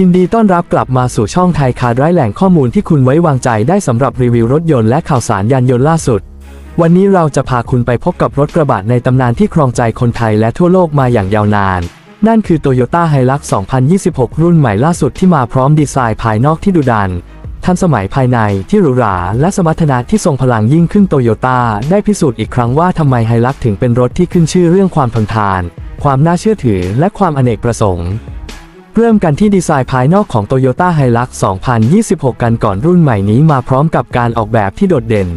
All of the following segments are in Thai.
ยินดีต้อนรับกลับมาสู่ช่องไทยคาร์ไร้แหล่งข้อมูลที่คุณไว้วางใจได้สำหรับรีวิวรถยนต์และข่าวสารยานยนต์ล่าสุด วันนี้เราจะพาคุณไปพบกับรถกระบะในตำนานที่ครองใจคนไทยและทั่วโลกมาอย่างยาวนาน นั่นคือ Toyota Hilux 2026 รุ่นใหม่ล่าสุดที่มาพร้อมดีไซน์ภายนอกที่ดุดัน ทันสมัยภายในที่หรูหราและสมรรถนะที่ทรงพลังยิ่งขึ้นโตโยต้าได้พิสูจน์อีกครั้งว่าทำไมไฮลักถึงเป็นรถที่ขึ้นชื่อเรื่องความทนทาน ความน่าเชื่อถือ และความอเนกประสงค์ เริ่มกันที่ดีไซน์ภายนอกของ Toyota Hilux 2026 กันก่อนรุ่นใหม่นี้มาพร้อมกับการออกแบบที่โดดเด่น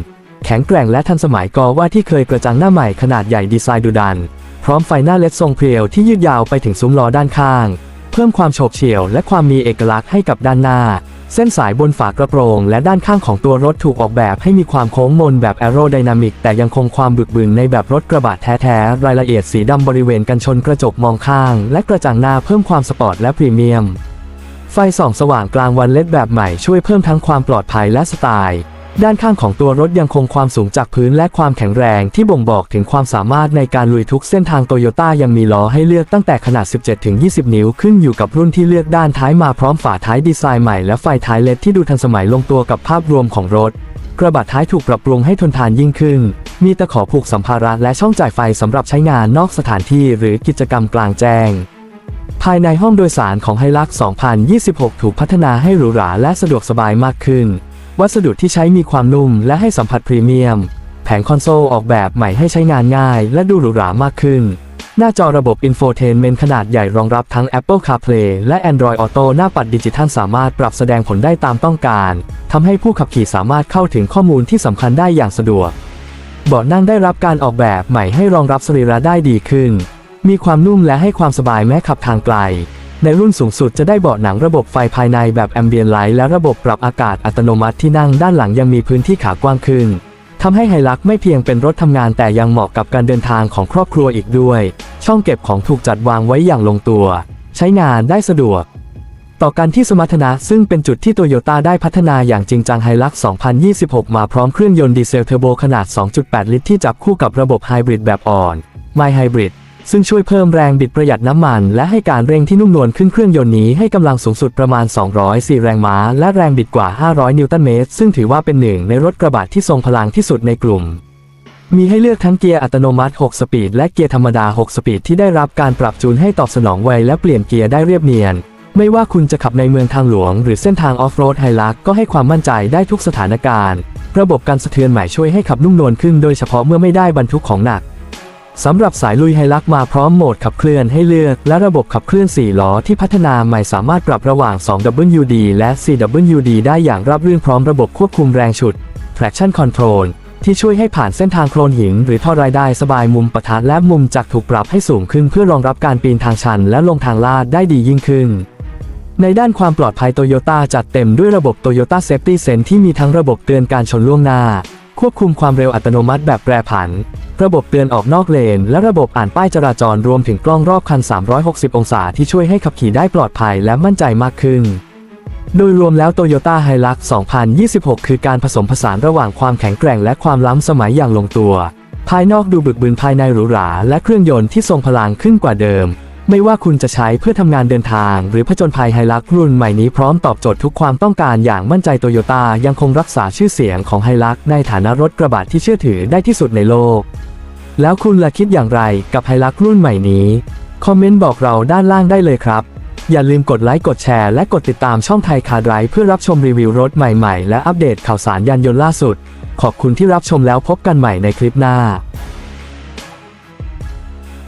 แข็งแกร่งและทันสมัยกอว่าที่เคยกระจังหน้าใหม่ขนาดใหญ่ดีไซน์ดุดัน พร้อมไฟหน้าเล็ดทรงเพรียวที่ยืดยาวไปถึงซุ้มล้อด้านข้าง เพิ่มความโฉบเฉี่ยวและความมีเอกลักษณ์ให้กับด้านหน้า เส้นสายบนฝากระโปรงและด้านข้างของตัวรถถูกออกแบบให้มีความโค้งมนแบบแอโรไดนามิกแต่ยังคงความบึกบึนในแบบรถกระบะแท้ๆ รายละเอียดสีดำบริเวณกันชนกระจกมองข้าง และกระจังหน้าเพิ่มความสปอร์ตและพรีเมียม ไฟส่องสว่างกลางวันเล็ดแบบใหม่ช่วยเพิ่มทั้งความปลอดภัยและสไตล์ ด้านข้างของตัวรถยังคงความสูงจากพื้นและความแข็งแรงที่บ่งบอกถึงความสามารถในการลุยทุกเส้นทางโตโยต้ายังมีล้อให้เลือกตั้งแต่ขนาด 17-20 นิ้วขึ้นอยู่กับรุ่นที่เลือกด้านท้ายมาพร้อมฝาท้ายดีไซน์ใหม่และไฟท้ายเลดที่ดูทันสมัยลงตัวกับภาพรวมของรถ กระบะท้ายถูกปรับปรุงให้ทนทานยิ่งขึ้น มีตะขอผูกสัมภาระและช่องจ่ายไฟสำหรับใช้งานนอกสถานที่หรือกิจกรรมกลางแจ้งภายในห้องโดยสารของไฮลัก 2026 ถูกพัฒนาให้หรูหราและสะดวกสบายมากขึ้น วัสดุที่ใช้มีความนุ่มและให้สัมผัสพรีเมียม แผงคอนโซลออกแบบใหม่ให้ใช้งานง่าย และดูหรูหรามากขึ้น หน้าจอระบบ Infotainment ขนาดใหญ่รองรับทั้ง Apple CarPlay และ Android Auto หน้าปัดดิจิทัลสามารถปรับแสดงผลได้ตามต้องการทำให้ผู้ขับขี่สามารถเข้าถึงข้อมูลที่สำคัญได้อย่างสะดวกเบาะนั่งได้รับการออกแบบใหม่ให้รองรับสรีระได้ดีขึ้น มีความนุ่มและให้ความสบายแม้ขับทางไกล ในรุ่นสูงสุดจะได้เบาะหนังระบบไฟภายในแบบแอมเบียนไลท์และระบบปรับอากาศอัตโนมัติที่นั่งด้านหลังยังมีพื้นที่ขากว้างขึ้นทำให้ไฮลักไม่เพียงเป็นรถทำงานแต่ยังเหมาะกับการเดินทางของครอบครัวอีกด้วย ช่องเก็บของถูกจัดวางไว้อย่างลงตัว ใช้งานได้สะดวก ต่อกันที่สมรรถนะซึ่งเป็นจุดที่โตโยต้าได้พัฒนาอย่างจริงจังไฮลัก2026 มาพร้อมเครื่องยนต์ดีเซลเทอร์โบขนาด 2.8 ลิตรที่จับคู่กับระบบไฮบริดแบบอ่อน My Hybrid ซึ่งช่วยเพิ่มแรงบิดประหยัดน้ำมัน และให้การเร่งที่นุ่มนวลขึ้นเครื่องยนต์นี้ให้กำลังสูงสุดประมาณ 204 แรงม้า และแรงบิดกว่า 500 นิวตันเมตร ซึ่งถือว่าเป็นหนึ่งในรถกระบะที่ทรงพลังที่สุดในกลุ่ม มีให้เลือกทั้งเกียร์อัตโนมัติ 6 สปีด และเกียร์ธรรมดา 6 สปีดที่ได้รับการปรับจูนให้ตอบสนองไวและเปลี่ยนเกียร์ได้เรียบเนียน ไม่ว่าคุณจะขับในเมืองทางหลวง หรือเส้นทางออฟโรดไฮลักก็ให้ความมั่นใจได้ทุกสถานการณ์ ระบบการสะเทือนใหม่ช่วยให้ขับนุ่มนวลขึ้น โดยเฉพาะเมื่อไม่ได้บรรทุกของหนัก สำหรับสายลุยไฮลักมาพร้อมโหมดขับเคลื่อนให้เลือก และระบบขับเคลื่อน 4 ล้อที่พัฒนาใหม่สามารถปรับระหว่าง 2WD และ 4WD ได้อย่างราบรื่นพร้อมระบบควบคุมแรงฉุด traction control ที่ช่วยให้ผ่านเส้นทางโคลนหิน หรือท่อรายได้สบายมุมปะทะและมุมจักรถูกปรับให้สูงขึ้นเพื่อรองรับการปีนทางชันและลงทางลาดได้ดียิ่งขึ้น ในด้านความปลอดภัยโตโยต้าจัดเต็มด้วยระบบ Toyota Safety Sense ที่มีทั้งระบบเตือนการชนล่วงหน้า ควบคุมความเร็วอัตโนมัติแบบแปรผัน ระบบเตือนออกนอกเลน และระบบอ่านป้ายจราจรรวมถึงกล้องรอบคัน 360 องศาที่ช่วยให้ขับขี่ได้ปลอดภัยและมั่นใจมากขึ้น โดยรวมแล้ว Toyota Hilux 2026 คือการผสมผสานระหว่างความแข็งแกร่งและความล้ำสมัยอย่างลงตัว ภายนอกดูบึกบึนภายในหรูหราและเครื่องยนต์ที่ทรงพลังขึ้นกว่าเดิม ไม่ว่าคุณจะใช้เพื่อทำงานเดินทาง หรือผจญภัยไฮลักรุ่นใหม่นี้พร้อมตอบโจทย์ทุกความต้องการอย่างมั่นใจโตโยต้ายังคงรักษาชื่อเสียงของไฮลักในฐานะรถกระบะที่เชื่อถือได้ที่สุดในโลก แล้วคุณล่ะคิดอย่างไรกับไฮลักรุ่นใหม่นี้ คอมเมนต์บอกเราด้านล่างได้เลยครับ อย่าลืมกดไลค์กดแชร์และกดติดตามช่องไทยคาร์ไดรฟ์เพื่อรับชมรีวิวรถใหม่ๆ และอัปเดตข่าวสารยานยนต์ล่าสุด ขอบคุณที่รับชมแล้วพบกันใหม่ในคลิปหน้า